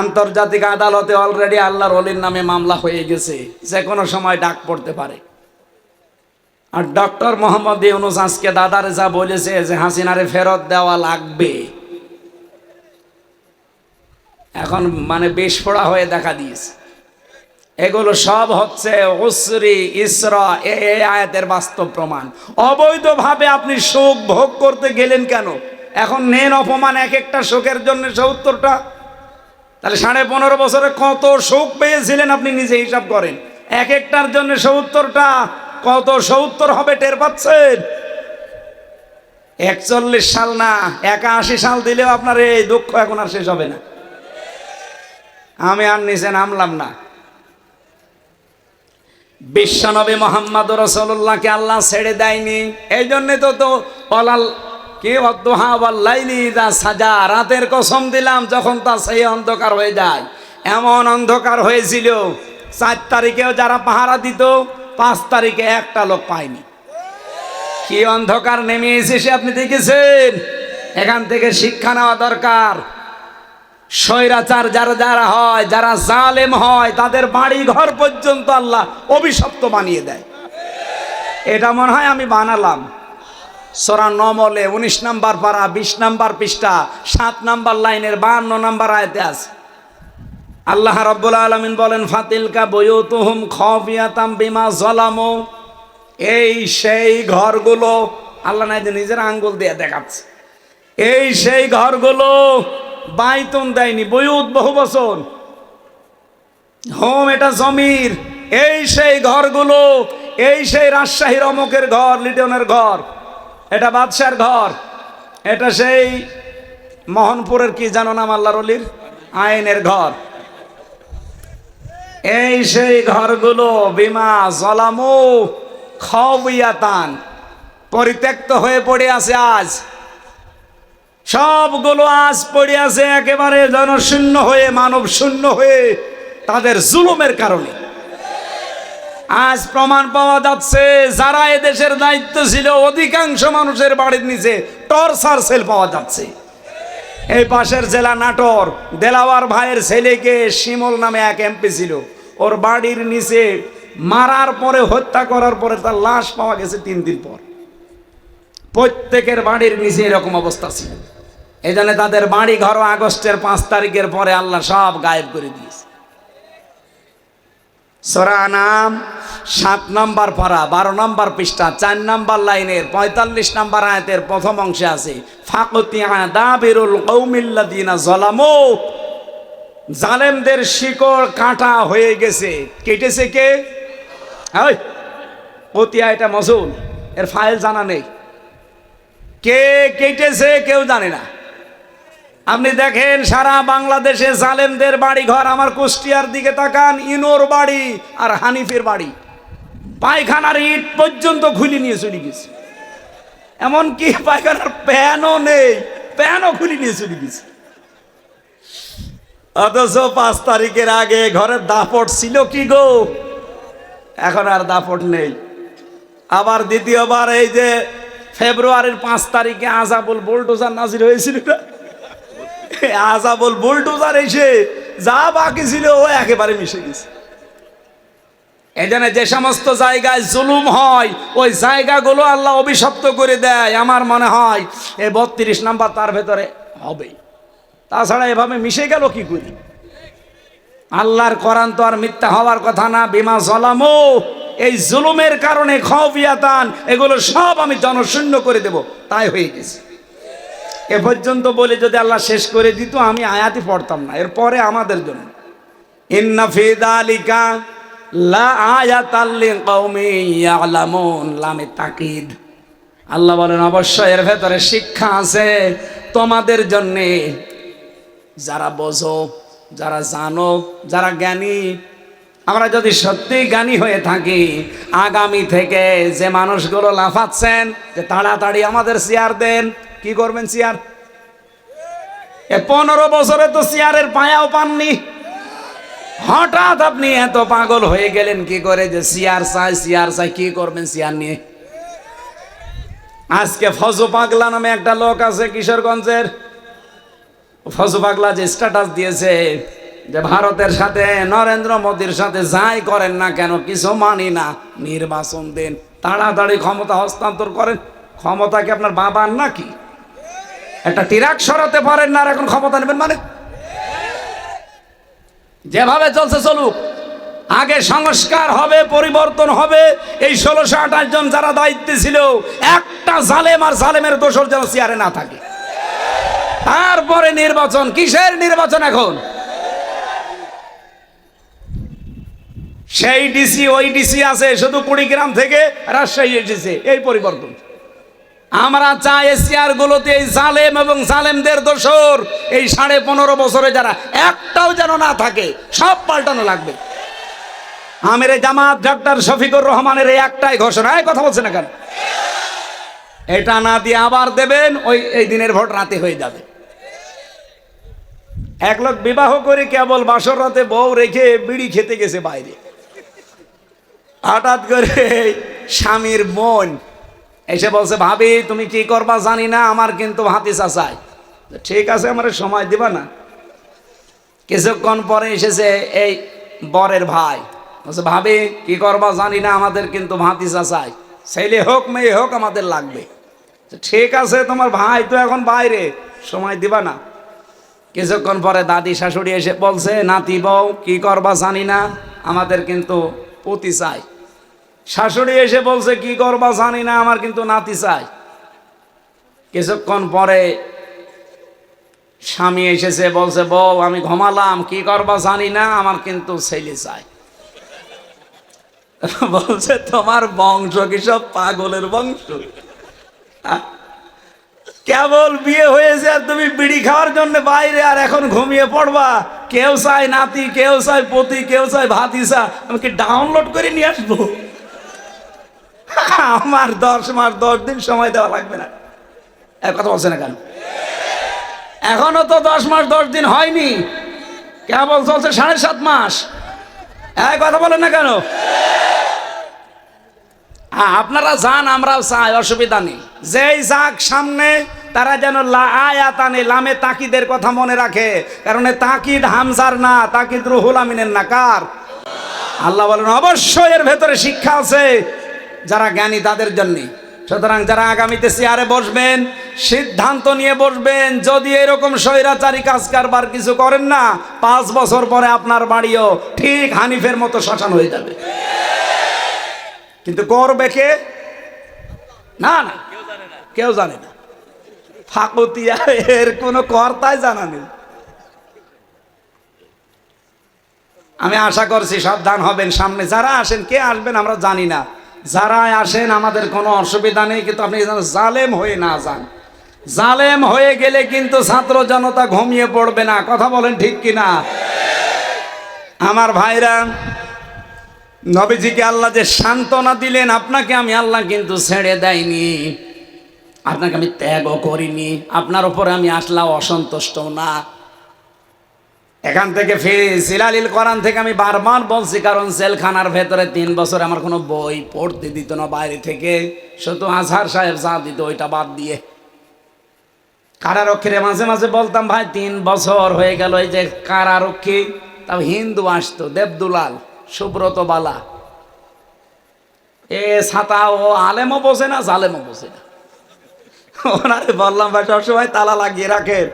আন্তর্জাতিক আদালতে অলরেডি আল্লাহর অলির নামে মামলা হয়ে গেছে। যে কোনো সময় ডাক পড়তে পারে। আর ডক্টর মোহাম্মদ ইউনুস আজকে দাদারে যা বলেছে যে হাসিনারে ফেরত দেওয়া লাগবে। এখন মানে বিস্ফোড়া হয়ে দেখা দিয়েছে। এগুলো সব হচ্ছে উসরি, ইসরা, এ আয়াতের বাস্তব প্রমাণ। অবৈধভাবে আপনি সুখ ভোগ করতে গেলেন কেন? এখন নেন অপমান এক একটা সুখের জন্য সত্তরটা। তাহলে সাড়ে পনেরো বছরে কত সুখ পেয়েছিলেন আপনি নিজে হিসাব করেন? এক একটার জন্য সত্তরটা, কত সত্তর হবে টের পাচ্ছেন? একচল্লিশ সাল না, একাশি সাল দিলেও আপনার এই দুঃখ এখন আর শেষ হবে না। আমি আর নিচে নামলাম না। বিশ্বনবী মোহাম্মদ রসল্লাহকে আল্লাহ ছেড়ে দেয়নি। এই জন্যে তো তো অলাল কি লাইলি দা সাজা, রাতের কসম দিলাম যখন তা সেই অন্ধকার হয়ে যায়। এমন অন্ধকার হয়েছিল, চার তারিখেও যারা পাহারা দিত, পাঁচ তারিখে একটা লোক পায়নি। কি অন্ধকার নেমে এসেছে আপনি দেখেছেন? এখান থেকে শিক্ষা নেওয়া দরকার। স্বৈরাচার যারা যারা হয়, যারা জালেম হয়, তাদের বাড়ি ঘর পর্যন্ত আল্লাহ অভিশপ্ত বানিয়ে দেয়। এটা মনে হয় আমি বানালাম। সোরা নমলে উনিশ নাম্বার পারা বিশ নাম্বার পৃষ্ঠা, সাত নাম্বার লাইনের বাহান্ন নাম্বার আয়তে আছে। আল্লাহ রব্বুল আলমিন বলেন, ফাতিলকা বয়ুতুহুম খফিয়াতাম বিমা জলামো এই সেই ঘরগুলো আল্লাহ নাই নিজের আঙ্গুল দিয়ে দেখাচ্ছে। এই সেই ঘরগুলো বাইতন দেয়নি, বয়ুত বহু বছর। হোম এটা জমির, এই সেই ঘরগুলো, এই সেই রাজশাহীর অমকের ঘর, লিটনের ঘর। এটা বাদশার ঘর। এটা সেই মোহনপুরের কি জানো নাম আল্লাহর অলির? আইনের ঘর। এই সেই ঘরগুলো বিমা জলামু খবিয়াতান পরিত্যক্ত হয়ে পড়ে আছে আজ। সবগুলো আজ পড়ে আছে একেবারে জনশূন্য হয়ে মানব শূন্য হয়ে তাদের জুলুমের কারণে। আজ প্রমাণ পাওয়া যাচ্ছে, যারা এদেশের দায়িত্ব ছিল, অধিকাংশ মানুষের বাড়ির নিচে টর্চার সেল পাওয়া যাচ্ছে। এই পাশের জেলা নাটোর, দেলাওয়ার ভাইয়ের ছেলেকে শিমল নামে এক এমপি ছিল। ওর বাড়ির নিচে মারার পরে, হত্যা করার পরে তার লাশ পাওয়া গেছে তিন দিন পর। প্রত্যেকের বাড়ির নিচে এরকম অবস্থা ছিল। এই তাদের বাড়ি ঘর আগস্টের পাঁচ তারিখের পরে আল্লাহ সব গায়েব করে দিয়েছে। সোরা নাম, সাত নম্বর পারা বারো নম্বর পৃষ্ঠা, চার নম্বর লাইনের, পঁয়তাল্লিশ নম্বর আয়াতের প্রথম অংশে আছে জালেমদের শিকড় কাটা হয়ে গেছে। কেটেছে কে? এটা মসুল, এর ফাইল জানা নেই। কে কেটেছে কেউ জানে না। আপনি দেখেন, সারা বাংলাদেশে জালেমদের বাড়ি ঘর আমার কুষ্টিয়ার দিকে তাকান, ইনোর বাড়ি আর হানিফের বাড়ি। পায়খানার ইট পর্যন্ত খুলে নিয়ে চলে গেছে। এমনকি পায়খানার প্যানও নেই, প্যানও খুলে নিয়ে চলে গেছে। অথচ পাঁচ তারিখের আগে ঘরের দাপট ছিল কি গো? এখন আর দাপট নেই। আবার দ্বিতীয়বার এই যে ফেব্রুয়ারির পাঁচ তারিখে আজাবুল বুলডোজার নাজির হয়েছিল না? আজাবুল বুলডোজার এসে যা বাকি ছিল ও একেবারে মিশে গেছে। জন্য যে সমস্ত জায়গায় জুলুম হয়, ওই জায়গাগুলো আল্লাহ অভিশপ্ত করে দেয়। আমার মনে হয় এই বত্রিশ নাম্বার তার ভেতরে হবে। তাছাড়া এভাবে মিশে গেল কি করি? আল্লাহর কোরআন তো আর মিথ্যা হওয়ার কথা না, বিমা জলামো। এই জুলুমের কারণে খবিয়াতান এগুলো সব আমি জনশূন্য করে দেব। তাই হয়ে গেছে। এ পর্যন্ত বলে যদি আল্লাহ শেষ করে দিত, আমি আয়াতি পড়তাম না। এরপরে আমাদের জন্য। ইন্না ফিদালিকা লা আয়াতাল লিকাউমি ইয়ালামুন, লামে তাকিদ। আল্লাহ বলেন, অবশ্যই এর ভেতরে শিক্ষা আছে তোমাদের জন্যে। যারা বোঝো, যারা জানো, যারা জ্ঞানী, আমরা যদি সত্যি জ্ঞানী হয়ে থাকি, আগামী থেকে যে মানুষগুলো লাফাচ্ছেন, যে তাড়াতাড়ি আমাদের চেয়ার দেন কি করবেন চেয়ার পনেরো বছরে তো চেয়ারের পায়াও পাননি। হঠাৎ আপনি এত পাগল হয়ে গেলেন কি করে যে চেয়ার চাই চেয়ার চাই, কি করবেন চেয়ার নিয়ে? আজকে ফজু পাগলা নামে একটা লোক আছে কিশোরগঞ্জের। ফজু পাগলা যে স্ট্যাটাস দিয়েছে যে ভারতের সাথে, নরেন্দ্র মোদীর সাথে যাই করেন না কেন, কিছু মানি না। নির্বাচন দেন, তাড়াতাড়ি ক্ষমতা হস্তান্তর করেন। ক্ষমতা কি আপনার বাবার নাকি? একটা টিরাক সরাতে পারেন না এখন ক্ষমতা নেবেন মানে? যেভাবে চলছে চলুক। আগে সংস্কার হবে, পরিবর্তন হবে। এই ষোলোশো আঠাশ জন যারা দায়িত্বে ছিল, একটা জালেম আর জালেমের দোষর যেন চেয়ারে না থাকে। তারপরে নির্বাচন, কিসের নির্বাচন এখন? সেই ডিসি, ওই ডিসি আছে, শুধু কুড়িগ্রাম থেকে রাজশাহী এসেছে। এই পরিবর্তন। আমরা চাই এশিয়ার গুলোতে এই জালেম এবং জালেমদের দোষর এই সাড়ে পনেরো বছরে যারা, একটাও যেন না থাকে, সব পাল্টানো লাগবে। আমের জামাত ডাক্তার শফিকুর রহমানের এই একটাই ঘোষণা। এই কথা বলছে না কেন? এটা না দিয়ে আবার দেবেন, ওই, এই দিনের ভোট রাতে হয়ে যাবে। এক লোক বিবাহ করে কেবল বাসর রাতে বউ রেখে বিড়ি খেতে গেছে বাইরে। হঠাৎ করে স্বামীর মন এসে বলছে, ভাবি, তুমি কি করবা জানি না, আমার কিন্তু হাতি চাচাই। ঠিক আছে, আমার সময় দিবা না। কিছুক্ষণ পরে এসেছে এই বরের ভাই। বলছে, ভাবি, কি করবা জানি না, আমাদের কিন্তু ভাতি চাচাই। ছেলে হোক, মেয়ে হোক, আমাদের লাগবে। ঠিক আছে, তোমার ভাই তো এখন বাইরে, সময় দিবা না। কিছুক্ষণ পরে দাদি শাশুড়ি এসে বলছে, নাতি বউ, কি করবা জানি না, আমাদের কিন্তু পতি চাই। শাশুড়ি এসে বলছে, কি করবা জানি না, আমার কিন্তু নাতি চাই। কিছুক্ষণ পরে স্বামী এসেছে, বলছে, বউ, আমি ঘুমালাম, কি করবা জানি না, আমার কিন্তু ছেলে চাই। বলছে, তোমার বংশ কি সব পাগলের বংশ? কেবল বিয়ে হয়েছে আর তুমি বিড়ি খাওয়ার জন্য বাইরে, আর এখন ঘুমিয়ে পড়বা। কেউ চায় নাতি, কেউ চায় পতি, কেউ চায় ভাতিসা আমি কি ডাউনলোড করে নিয়ে আসব? আমার দশ মাস, দশ দিন সময় দেওয়া লাগবে না। এক কথা বলছে না কেন? এখনও তো দশ মাস, দশ দিন হয়নি। কেবল চলছে সাড়ে সাত মাস। এক কথা বলেন না কেন? আপনারা যান, আমরাও চাই, অসুবিধা নেই। যেই যাক সামনে, তারা যেন আয়াতানে লামে তাকিদের কথা মনে রাখে। কারণ তাকিদ হামজার না, তাকিদ রুহুল আমিনের না। কার? আল্লাহ বলেন, অবশ্যই এর ভেতরে শিক্ষা আছে। যারা জ্ঞানী তাদের জন্য। সুতরাং যারা আগামীতে চেয়ারে বসবেন, সিদ্ধান্ত নিয়ে বসবেন, যদি এরকম স্বৈরাচারী কাজ কারবার কিছু করেন না, পাঁচ বছর পরে আপনার বাড়িও ঠিক হানিফের মতো শ্মশান হয়ে যাবে। কিন্তু করবে কে? না না, কেউ জানে না। ফাকুতিয়া, এর কোনো কর্তাই জানা নেই। আমি আশা করছি সাবধান হবেন সামনে। যারা আসেন, কে আসবেন আমরা জানি না। যারা আসেন, আমাদের কোনো অসুবিধা নেই, কিন্তু আপনি জালেম হয়ে না যান। জালেম হয়ে গেলে কিন্তু ছাত্র জনতা ঘুমিয়ে পড়বে না। কথা বলেন ঠিক কিনা? আমার ভাইরা, নবীজিকে আল্লাহ যে সান্ত্বনা দিলেন, আপনাকে আমি আল্লাহ কিন্তু ছেড়ে দেয়নি। আপনাকে আমি ত্যাগও করিনি। আপনার উপরে আমি আসলাম অসন্তুষ্ট না। এখান থেকে সিলালিল কোরআন থেকে আমি বারবার বলছি, কারণ সেলখানার ভেতরে তিন বছর আমার কোনো বই পড়তে দিত না বাইরে থেকে। শুধু আজহার সাহেব যা দিত, ওইটা বাদ দিয়ে। কারারক্ষীরে মাঝে মাঝে বলতাম, ভাই, তিন বছর হয়ে গেল, এই যে কারারক্ষী। তাও হিন্দু আসতো, দেবদুলাল, সুব্রত বালা। এ ছাতা ও আলেমও বোঝে না, জালেমও বোঝে না। ওনারে বললাম, ভাই, সবসময় তালা লাগিয়ে রাখেন।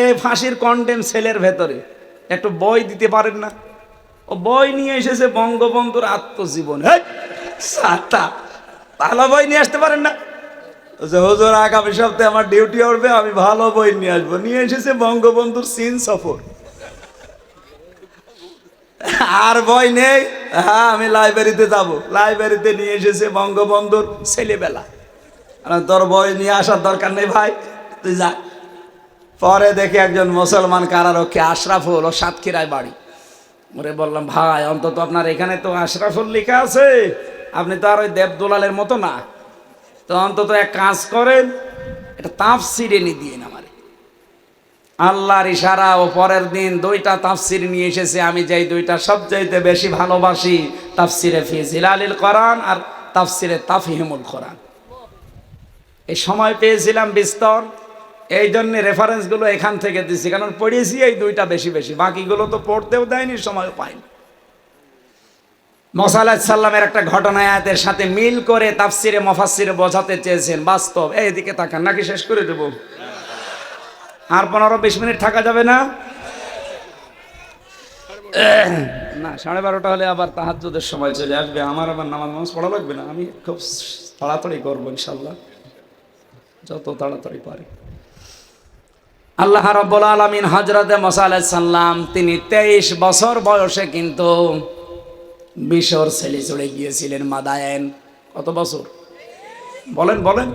এই ফাঁসির কন্টেম সেলের ভেতরে। একটু বই দিতে পারেন না? ও বই নিয়ে এসেছে বঙ্গবন্ধুর আত্মজীবন। ভালো বই নিয়ে আসতে পারেন না? যে, হুজুর, আগামী সপ্তাহে আমার ডিউটি উঠবে আমি ভালো বই নিয়ে আসব। নিয়ে এসেছে বঙ্গবন্ধুর সিন সফর। আর বই নেই? হ্যাঁ আমি লাইব্রেরিতে যাব। লাইব্রেরিতে নিয়ে এসেছে বঙ্গবন্ধুর ছেলেবেলা। তোর বই নিয়ে আসার দরকার নেই ভাই। তুই যা। পরে দেখি একজন মুসলমান কারারক্ষী আশরাফুল ও সাতক্ষীরায় বাড়ি। ওরে বললাম, ভাই, অন্তত আপনার এখানে তো আশরাফুল লেখা আছে। আপনি তো আর ওই দেবদোলালের মতো না। তো অন্তত এক কাজ করেন এটা তাফসির এনে দিয়ে আমারে। আল্লাহর ইশারা ও পরের দিন দুইটা তাফসির নিয়ে এসেছে। আমি যেই দুইটা সবচাইতে বেশি ভালোবাসি, তাফসিরে ফি জিলালিল কোরআন আর তাফসিরে তাফহিমুল কোরআন। এই সময় পেয়েছিলাম বিস্তর। এই জন্য রেফারেন্সগুলো এখান থেকে দিচ্ছি কারণ পড়িয়েছি এই দুইটা বেশি বেশি। বাকিগুলো তো পড়তেও দেয়নি সময় পাইনি। মসাল্লাহ সাল্লামের একটা ঘটনা আয়াতের সাথে মিল করে তাফসিরে মফাসিরে বোঝাতে চেয়েছেন, বাস্তব। এইদিকে তাকান, নাকি শেষ করে দেব? আর পনেরো বিশ মিনিট থাকা যাবে না? না, সাড়ে বারোটা হলে আবার তাহাজ্জুদের সময় চলে আসবে। আমার আবার নামাজ নামাজ পড়া লাগবে না, আমি খুব তাড়াতাড়ি করব ইনশাল্লাহ, যত তাড়াতাড়ি পারি। আল্লাহ রব্বুল আলমিন হজরতে মসা সাল্লাম তিনি তেইশ বছর বয়সে কিন্তু মিশর ছেলে চড়ে গিয়েছিলেন মাদায়েন। কত বছর? বলেন বলেন।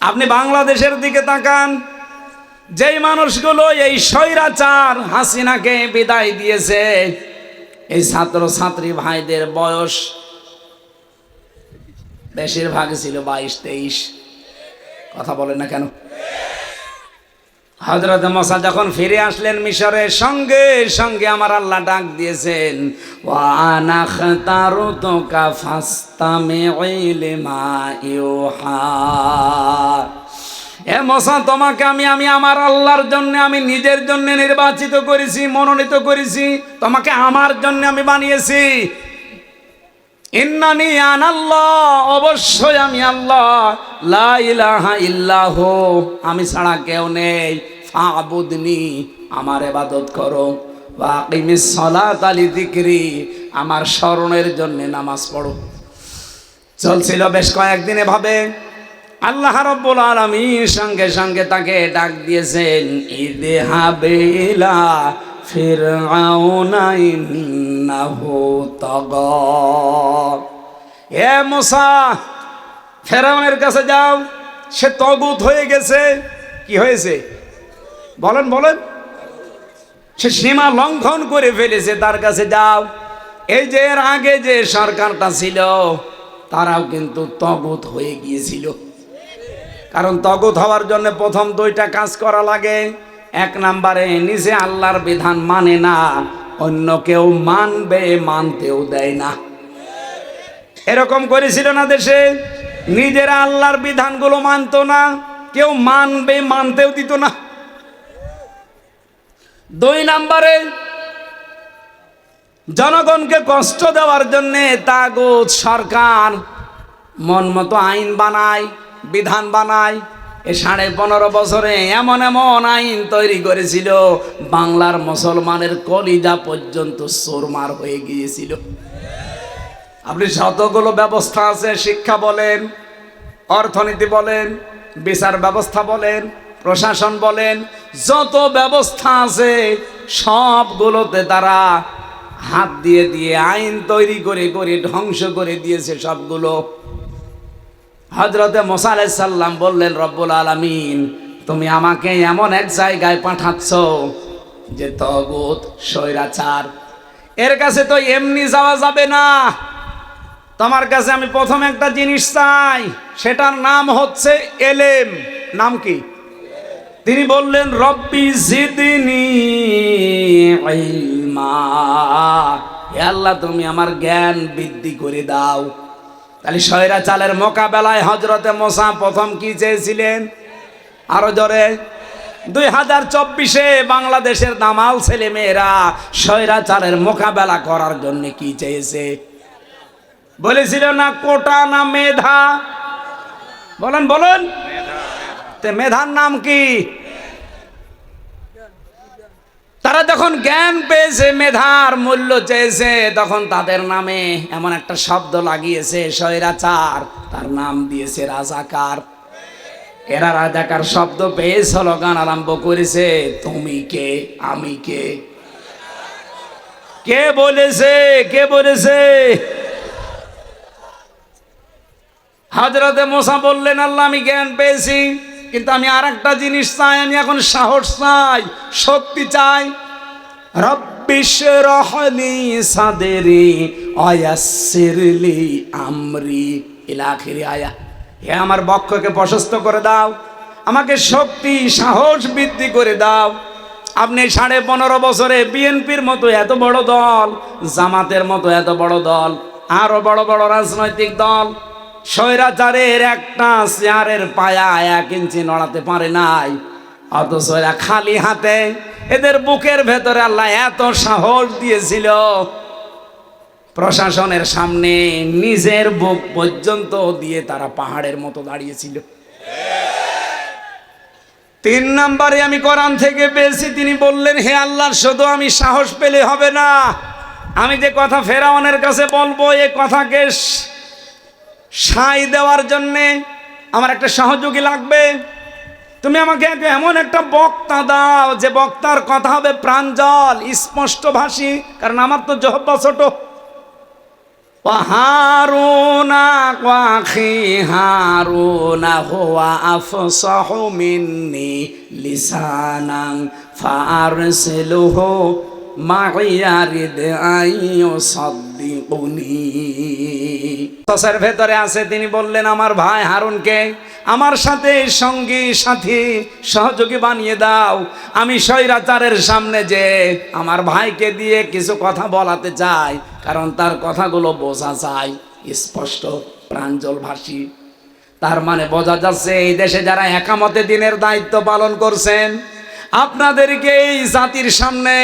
আপনি বাংলাদেশের দিকে তাকান, যেই মানুষগুলো এই স্বৈরাচার হাসিনাকে বিদায় দিয়েছে, এই ছাত্র ছাত্রী ভাইদের বয়স বেশিরভাগ ছিল বাইশ, তেইশ। কথা বলেন না কেন? হজরত মশা যখন ফিরে আসলেন মিশরের সঙ্গে সঙ্গে আমার আল্লাহ ডাক দিয়েছেন ওয়ানাখ তারু তোকা ফাস্তামে মা ইউহা এ মশা তোমাকে আমি আমি আমার আল্লাহর জন্য, আমি নিজের জন্য নির্বাচিত করেছি, মনোনীত করেছি, তোমাকে আমার জন্য আমি বানিয়েছি। ইন্নানি আনাল্লাহ, অবশ্যই আমি আল্লাহ। লা ইলাহা ইল্লাহ, আমি ছাড়া কেউ নেই। ফাবুদনি, আমার এবাদত করো। ওয়াকিমিস আলি আমার স্মরণের জন্য নামাজ পড়ো। চলছিল বেশ কয়েকদিন এভাবে। আল্লাহ রব্বুল আলামিন সঙ্গে সঙ্গে তাকে ডাক দিয়েছেন ঈদে হাবেলা ফিরআউনা ইন্নাহু তাগা। এ মুসা ফেরাউনের কাছে যাও, সে তগুত হয়ে গেছে। কি হয়েছে? বলেন বলেন। সে সীমা লঙ্ঘন করে ফেলেছে, তার কাছে যাও। এই যে এর আগে যে সরকারটা ছিল, তারাও কিন্তু তগুত হয়ে গিয়েছিল। কারণ তগুত হওয়ার জন্য প্রথম দুইটা কাজ করা লাগে। এক নাম্বারে, নিজে আল্লাহর বিধান মানে না, অন্য কেউ মানবে, মানতেও দেয় না। এরকম করেছিল না দেশে? নিজেরা আল্লাহর বিধানগুলো মানতো না, কেউ মানবে, মানতেও দিত না। দুই নাম্বারে, জনগণকে কষ্ট দেওয়ার জন্যে তাগুত সরকার মন মতো আইন বানায়, বিধান বানায় এ সাড়ে পনেরো বছরে এমন এমন আইন তৈরি করেছিল, বাংলার মুসলমানের কলিজা পর্যন্ত সোরমার হয়ে গিয়েছিল। আপনি যতগুলো ব্যবস্থা আছে, শিক্ষা বলেন, অর্থনীতি বলেন, বিচার ব্যবস্থা বলেন, প্রশাসন বলেন, যত ব্যবস্থা আছে, সবগুলোতে তারা হাত দিয়ে দিয়ে আইন তৈরি করে করে ধ্বংস করে দিয়েছে সবগুলো। হজরতে মোসা সাল্লাম বললেন, রব্বুল আলমিন, তুমি আমাকে এমন এক জায়গায় পাঠাচ্ছ যে তগুত, স্বৈরাচার। এর কাছে তো এমনি যাওয়া যাবে না। তোমার কাছে আমি প্রথম একটা জিনিস চাই, সেটার নাম হচ্ছে এলেম। নাম কি? তিনি বললেন, রব্বি জিদিনি আল্লাহ, তুমি আমার জ্ঞান বৃদ্ধি করে দাও। তাহলে শয়রা চালের মোকাবেলায় হজরতে মোসা প্রথম কি চেয়েছিলেন? আরও জোরে। দুই হাজার চব্বিশে বাংলাদেশের দামাল ছেলে মেয়েরা চালের মোকাবেলা করার জন্য কি চেয়েছে? বলেছিল না, কোটা না মেধা? বলেন বলেন। মেধার নাম কি? তারা যখন জ্ঞান পেয়েছে, মেধার মূল্য চেয়েছে, তখন তাদের নামে এমন একটা শব্দ লাগিয়েছে, স্বৈরাচার। তার নাম দিয়েছে রাজাকার। এরা রাজাকার শব্দ পেয়ে স্লোগান আরম্ভ করেছে, তুমি কে? আমি কে? কে বলেছে? কে বলেছে? হাজরাতে মোসা বললেন, আল্লাহ, আমি জ্ঞান পেয়েছি। কিন্তু আমি আর একটা জিনিস চাই, আমি এখন সাহস চাই, শক্তি চাই। রব্বিশ রহলি সাদেরি অয়াসিরলি আমরি। ইলাখিরি আয়া। হে আমার বক্ষকে প্রশস্ত করে দাও, আমাকে শক্তি, সাহস বৃদ্ধি করে দাও। আপনি সাড়ে পনেরো বছরে বিএনপির মতো এত বড় দল, জামাতের মতো এত বড় দল, আরও বড় বড় রাজনৈতিক দল স্বৈরাচারের একটা চেয়ারের পায়া এক ইঞ্চি নড়াতে পারে নাই। অথচ খালি হাতে এদের বুকের ভেতরে আল্লাহ এত সাহস দিয়েছিল। প্রশাসনের সামনে নিজের বুক পর্যন্ত দিয়ে তারা পাহাড়ের মতো দাঁড়িয়েছিল। তিন নম্বরে আমি কোরআন থেকে পেয়েছি, তিনি বললেন, হে আল্লাহ শুধু আমি সাহস পেলে হবে না। আমি যে কথা ফেরাউনের কাছে বলব, এ কথাকে স- সাই দেওয়ার জন্যে আমার একটা সহযোগী লাগবে। তুমি আমাকে এমন একটা বক্তা দাও যে বক্তার কথা হবে প্রাঞ্জল, স্পষ্ট ভাষী, কারণ আমার তো জহব্বা ছোট। হারুনা তসের ভেতরে আছে, তিনি বললেন, আমার ভাই হারুনকে আমার সাথে সঙ্গী, সাথী, সহযোগী বানিয়ে দাও। আমি স্বৈরাচারের সামনে যে আমার ভাইকে দিয়ে কিছু কথা বলাতে চাই, কারণ তার কথাগুলো বোঝা যায়, স্পষ্ট, প্রাঞ্জল ভাষী। তার মানে বোঝা যাচ্ছে, এই দেশে যারা একামতে দিনের দায়িত্ব পালন করছেন, আপনাদেরকে এই জাতির সামনে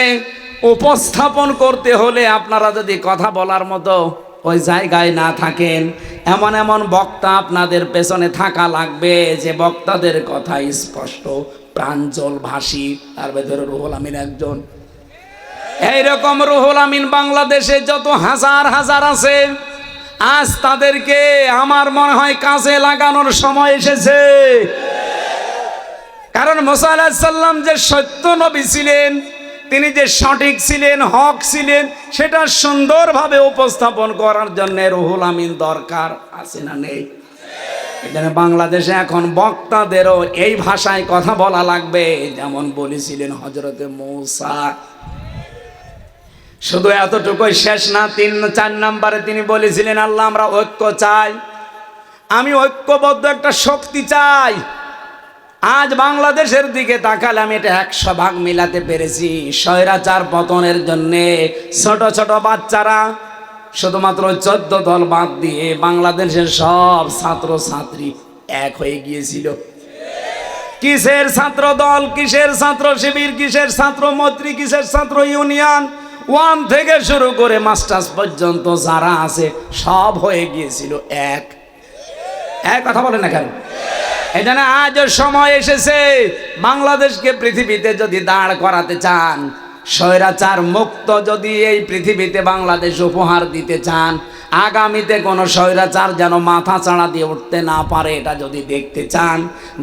উপস্থাপন করতে হলে আপনারা যদি কথা বলার মতো ওই জায়গায় না থাকেন। এমন এমন বক্তা আপনাদের পেছনে থাকা লাগবে, যে বক্তাদের কথা স্পষ্ট, প্রাঞ্জল ভাষী, তার ভেতরে রুহুল আমিন একজন। এইরকম রুহুল আমিন বাংলাদেশে যত হাজার হাজার আছে, আজ তাদেরকে আমার মনে হয় কাজে লাগানোর সময় এসেছে। কারণ মোসা আলাহিসাল্লাম যে সত্য নবী ছিলেন তিনি যে সঠিক ছিলেন, হক ছিলেন, সেটা সুন্দরভাবে উপস্থাপন করার জন্য রুহুল আমিন দরকার আছে না নেই? এখানে বাংলাদেশে এখন বক্তাদেরও এই ভাষায় কথা বলা লাগবে। যেমন বলেছিলেন হজরতে মৌসা। শুধু এতটুকুই শেষ না, তিন, চার নাম্বারে তিনি বলেছিলেন, আল্লাহ আমরা ঐক্য চাই। আমি ঐক্যবদ্ধ একটা শক্তি চাই। আজ বাংলাদেশের দিকে তাকালে আমি এটা একশো ভাগ মিলাতে পেরেছি। স্বৈরাচার পতনের জন্যে ছোট ছোট বাচ্চারা শুধুমাত্র চোদ্দ দল বাদ দিয়ে বাংলাদেশের সব ছাত্র ছাত্রী এক হয়ে গিয়েছিল। কিসের ছাত্র দল, কিসের ছাত্র শিবির, কিসের ছাত্র মন্ত্রী কিসের ছাত্র ইউনিয়ন? ওয়ান থেকে শুরু করে মাস্টার্স পর্যন্ত যারা আছে সব হয়ে গিয়েছিল এক। এক কথা বলে না কেন? এখানে আজও সময় এসেছে। বাংলাদেশকে পৃথিবীতে যদি দাঁড় করাতে চান, স্বৈরাচার মুক্ত যদি এই পৃথিবীতে বাংলাদেশ উপহার দিতে চান, আগামীতে কোনো স্বৈরাচার যেন মাথা চাড়া দিয়ে উঠতে না পারে, এটা যদি দেখতে চান,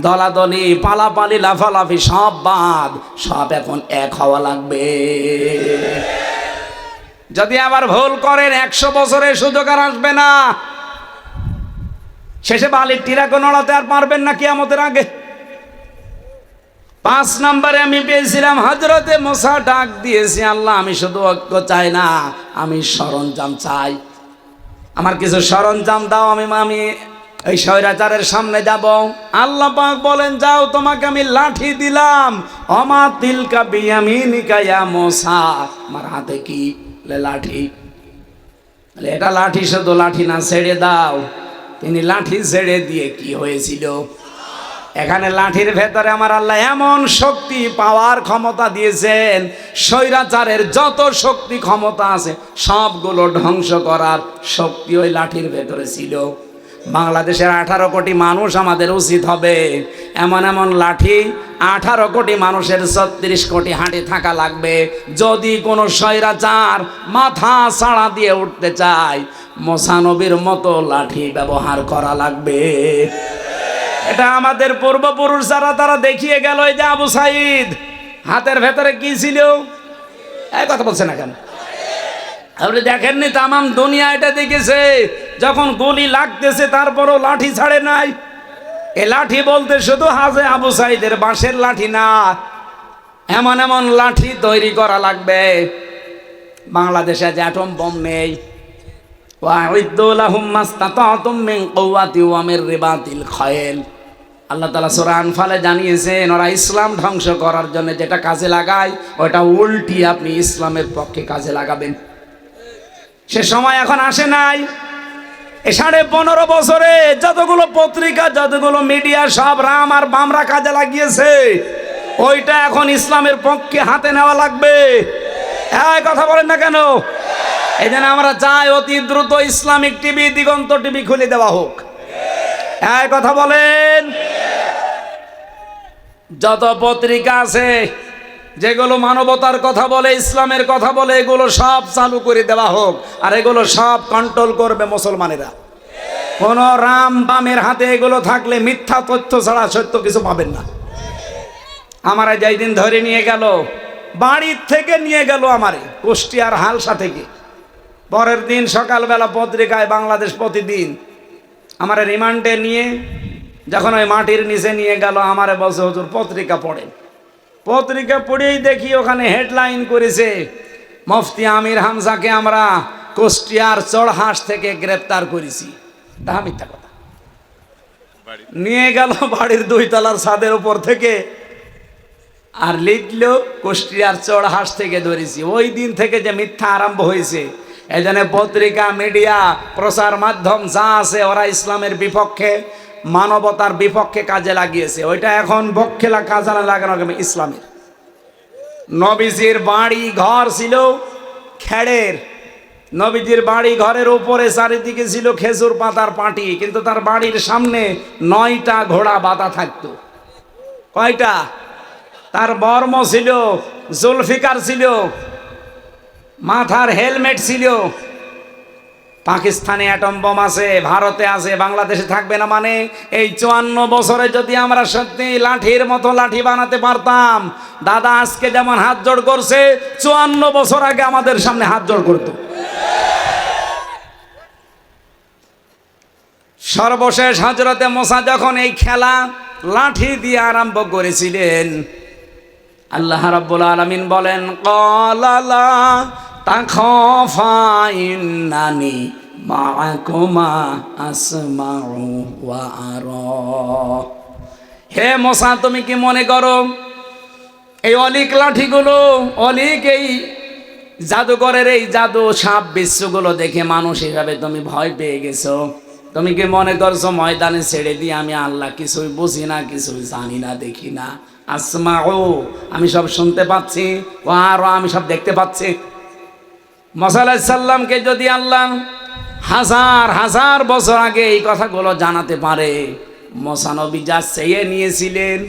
দলাদলি, পালাপালি, লাফালাফি, সব বাদ, সব এখন এক হওয়া লাগবে। যদি আবার ভুল করেন, একশো বছরের সুযোগ আর আসবে না। শেষে বালির টিরাকে নড়াতে আর পারবেন না কি আমাদের আগে। পাঁচ নম্বরে আমি পেয়েছিলাম হজরতে মশা ডাক দিয়েছি, আল্লাহ, আমি শুধু ঐক্য চাই না, আমি সরঞ্জাম চাই। আমার কিছু সরঞ্জাম দাও, আমি আমি এই স্বৈরাচারের সামনে যাব। আল্লাহ পাক বলেন, যাও, তোমাকে আমি লাঠি দিলাম। অমা তিলকা বিয়ামিনিকা ইয়া মোসা। আমার হাতে কি? লাঠি। এটা লাঠি, শুধু লাঠি না, ছেড়ে দাও। তিনি লাঠি ছেড়ে দিয়ে কি হয়েছিল? এখানে লাঠির ভেতরে আমার আল্লাহ এমন শক্তি, পাওয়ার ক্ষমতা দিয়েছেন, স্বৈরাচারের যত শক্তি ক্ষমতা আছে, সবগুলো ধ্বংস করার শক্তি ওই লাঠির ভেতরে ছিল। বাংলাদেশের আঠারো কোটি মানুষ আমাদের উচিত হবে। এমন এমন লাঠি, আঠারো কোটি মানুষের ছত্রিশ কোটি হাঁটে থাকা লাগবে। যদি কোনো স্বৈরাচার মাথা ছাড়া দিয়ে উঠতে চায় মোসানবীর মতো লাঠি ব্যবহার করা লাগবে। এটা আমাদের পূর্বপুরুষ যারা, তারা দেখিয়ে গেল এই যে আবু সাইদ। হাতের ভেতরে কি ছিল? এই কথা বলছে না কেন? আপনি দেখেননি তামাম দুনিয়া এটা দেখেছে, যখন গুলি লাগতেছে তারপরও লাঠি ছাড়ে নাই। এ লাঠি বলতে শুধু হাজে আবু সাইদের বাঁশের লাঠি না, এমন এমন লাঠি তৈরি করা লাগবে। বাংলাদেশে যে অ্যাটম বম নেই আল্লাহ তালা সোরা আনফালে জানিয়েছেন, ওরা ইসলাম ধ্বংস করার জন্য যেটা কাজে লাগায়, ওটা উল্টি আপনি ইসলামের পক্ষে কাজে লাগাবেন। সে সময় এখন আসে নাই। এ সাড়ে পনেরো বছরে যতগুলো পত্রিকা, যতগুলো মিডিয়া, সব রাম আর বামরা কাজে লাগিয়েছে। ওইটা এখন ইসলামের পক্ষে হাতে নেওয়া লাগবে। হ্যাঁ কথা বলেন না কেন? এই আমরা চাই অতি দ্রুত ইসলামিক টিভি, দিগন্ত টিভি খুলে দেওয়া হোক। হ্যাঁ কথা বলেন। যত পত্রিকা আছে, যেগুলো মানবতার কথা বলে, ইসলামের কথা বলে, এগুলো সব চালু করে দেওয়া হোক, আর এগুলো সব কন্ট্রোল করবে মুসলমানেরা। কোন রাম বামের হাতে এগুলো থাকলে মিথ্যা তথ্য ছাড়া সত্য কিছু পাবেন না। আমারা যেই দিন ধরে নিয়ে গেল, বাড়ির থেকে নিয়ে গেল আমারে, কুষ্টিয়ার হালসা থেকে। পরের দিন সকালবেলা পত্রিকায় বাংলাদেশ প্রতিদিন আমার রিমান্ডে নিয়ে যখন ওই মাটির নিচে নিয়ে গেল আমারে বলছে হুজুর পত্রিকা পড়েন। পত্রিকা পড়েই দেখি ওখানে হেডলাইন করেছে মুফতি আমির হামজাকে আমরা কুষ্টিয়ার চড়হাঁস থেকে গ্রেপ্তার করেছি। তা মিথ্যা কথা। নিয়ে গেল বাড়ির দুই তলার ছাদের উপর থেকে আর লিখলো কুষ্টিয়ার চড়হাঁস থেকে ধরেছি। ওই দিন থেকে যে মিথ্যা আরম্ভ হয়েছে এজন্য পত্রিকা, মিডিয়া, প্রচার মাধ্যম যা আছে ওরা ইসলামের বিপক্ষে, মানবতার বিপক্ষে কাজে লাগিয়েছে। ওইটা এখন পক্ষে লা- কাজে লাগানো ইসলামের। নবীজির বাড়ি ঘর ছিল খেড়ের। নবীজির বাড়ি ঘরের উপরে চারিদিকে ছিল খেজুর পাতার পাটি, কিন্তু তার বাড়ির সামনে নয়টা ঘোড়া বাঁধা থাকতো। কয়টা? তার বর্ম ছিল, জুলফিকার ছিল মাথার হেলমেট ছিল। পাকিস্তানে অ্যাটম বোম আছে, ভারতে আছে, বাংলাদেশে থাকবে না মানে এই চুয়ান্ন বছরে যদি আমরা সত্যি লাঠির মতো লাঠি বানাতে পারতাম, দাদা আজকে যেমন হাত জোড় করছে, চুয়ান্ন বছর আগে আমাদের সামনে হাত জোড় করতো। সর্বশেষ হজরতে মোসা যখন এই খেলা লাঠি দিয়ে আরম্ভ করেছিলেন, আল্লাহ রাব্বুল আলামিন বলেন কলালা তাখফা ইন্নানি মাআকুমা আসমাউ হে মোসা, তুমি কি মনে করো এই অলিক লাঠিগুলো, অলিক এই জাদুঘরের এই জাদু সাপ বিশ্বগুলো দেখে মানুষ হিসাবে তুমি ভয় পেয়ে গেছো? তুমি কি মনে করছ ময়দানে ছেড়ে দিয়ে আমি আল্লাহ কিছুই বুঝি না, কিছুই জানি না, দেখি না? আসমা ও আমি সব শুনতে পাচ্ছি। ও আরও, আমি সব দেখতে পাচ্ছি। মসাল্লা সাল্লামকে যদি আল্লাহ হাজার হাজার বছর আগে এই কথাগুলো জানাতে পারে মশানবী যা চেয়ে নিয়েছিলেন,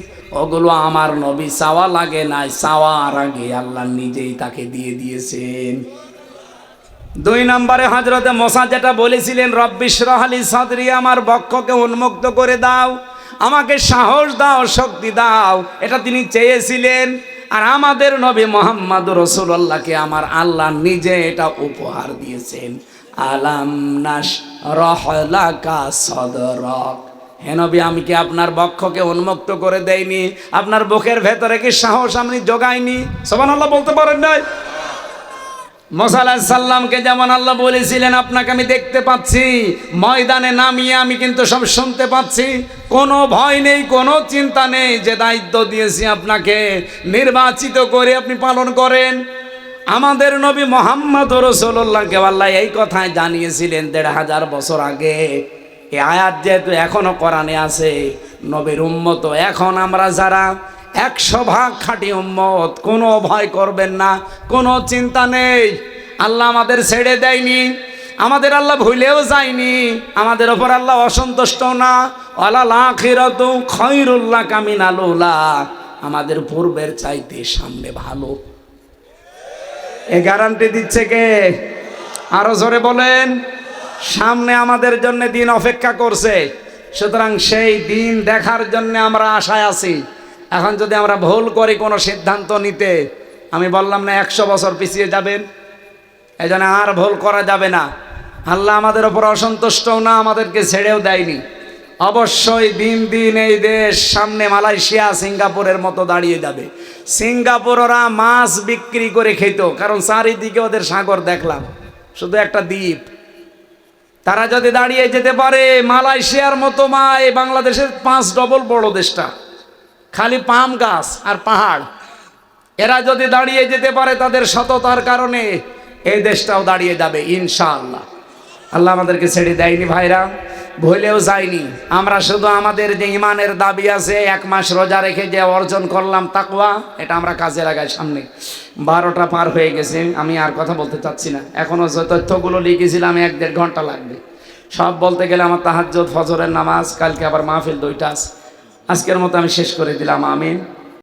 ওগুলো আমার নবী চাওয়া লাগে নাই, চাওয়ার আগে আল্লাহ নিজেই তাকে দিয়ে দিয়েছেন। দুই নম্বরে হজরতে মশা যেটা বলেছিলেন রব্বিশ রহালি সদরি, আমার বক্ষকে উন্মুক্ত করে দাও, আমাকে সাহস দাও, শক্তি দাও। এটা তিনি চেয়েছিলেন। আর আমাদের নবী মোহাম্মদ রসুল্লাহকে আমার আল্লাহ নিজে এটা উপহার দিয়েছেন। আলাম নাস রহলাকা সদরক। হেনবি আমি কি আপনার বক্ষকে উন্মুক্ত করে দেয়নি আপনার বুকের ভেতরে কি সাহস আমি জোগাইনি? সবান বলতে পারেন নাই? সাল্লামকে যেমন আল্লাহ বলেছিলেন, আপনাকে আমি দেখতে পাচ্ছি, ময়দানে নামিয়ে আমি কিন্তু সব শুনতে পাচ্ছি। কোনো ভয় নেই, কোনো চিন্তা নেই, যে দায়িত্ব দিয়েছি আপনাকে, নির্বাচিত করে আপনি পালন করেন। আমাদের নবী মোহাম্মদ রসুল্লাহকে আল্লাহ এই কথায় জানিয়েছিলেন দেড় হাজার বছর আগে। এই আয়াত যেহেতু এখনও কোরআনে আছে, নবীর উম্মত এখন আমরা যারা একশো ভাগ খাঁটি উম্মত, কোনো ভয় করবেন না, কোনো চিন্তা নেই। আল্লাহ আমাদের ছেড়ে দেয়নি, আমাদের আল্লাহ ভুলেও যায়নি, আমাদের ওপর আল্লাহ অসন্তুষ্ট না। খৈরুল্লাহ কামিন আলুলা আমাদের পূর্বের চাইতে সামনে ভালো। এ গ্যারান্টি দিচ্ছে কে? আরও জোরে বলেন, সামনে আমাদের জন্য দিন অপেক্ষা করছে, সুতরাং সেই দিন দেখার জন্য আমরা আশায় আছি। এখন যদি আমরা ভুল করি কোনো সিদ্ধান্ত নিতে আমি বললাম না একশো বছর পিছিয়ে যাবেন, এই আর ভুল করা যাবে না। আল্লাহ আমাদের ওপর অসন্তুষ্টও না, আমাদেরকে ছেড়েও দেয়নি। অবশ্যই দিন দিন এই দেশ সামনে মালয়েশিয়া, সিঙ্গাপুরের মতো দাঁড়িয়ে যাবে। সিঙ্গাপুর ওরা মাছ বিক্রি করে খেত, কারণ চারিদিকে ওদের সাগর দেখলাম, শুধু একটা দ্বীপ। তারা যদি দাঁড়িয়ে যেতে পারে, মালয়েশিয়ার মতো মা এই বাংলাদেশের পাঁচ ডবল বড় দেশটা। খালি পাম গাছ আর পাহাড়। এরা যদি দাঁড়িয়ে যেতে পারে তাদের সততার কারণে, এই দেশটাও দাঁড়িয়ে যাবে, ইনশাআল্লাহ। আল্লাহ আমাদেরকে ছেড়ে দেয়নি ভাইরা, ভুলেও যায়নি। আমরা শুধু আমাদের যে ইমানের দাবি আছে, এক মাস রোজা রেখে যে অর্জন করলাম তাকুয়া এটা আমরা কাজে লাগাই সামনে। বারোটা পার হয়ে গেছে, আমি আর কথা বলতে চাচ্ছি না। এখনও যে তথ্যগুলো লিখেছিলাম, এক দেড় ঘণ্টা লাগবে। সব বলতে গেলে আমার তাহাজ্জুদ, ফজরের নামাজ, কালকে আবার মাহফিল দুইটা আছে। আজকের মতো আমি শেষ করে দিলাম আমিন।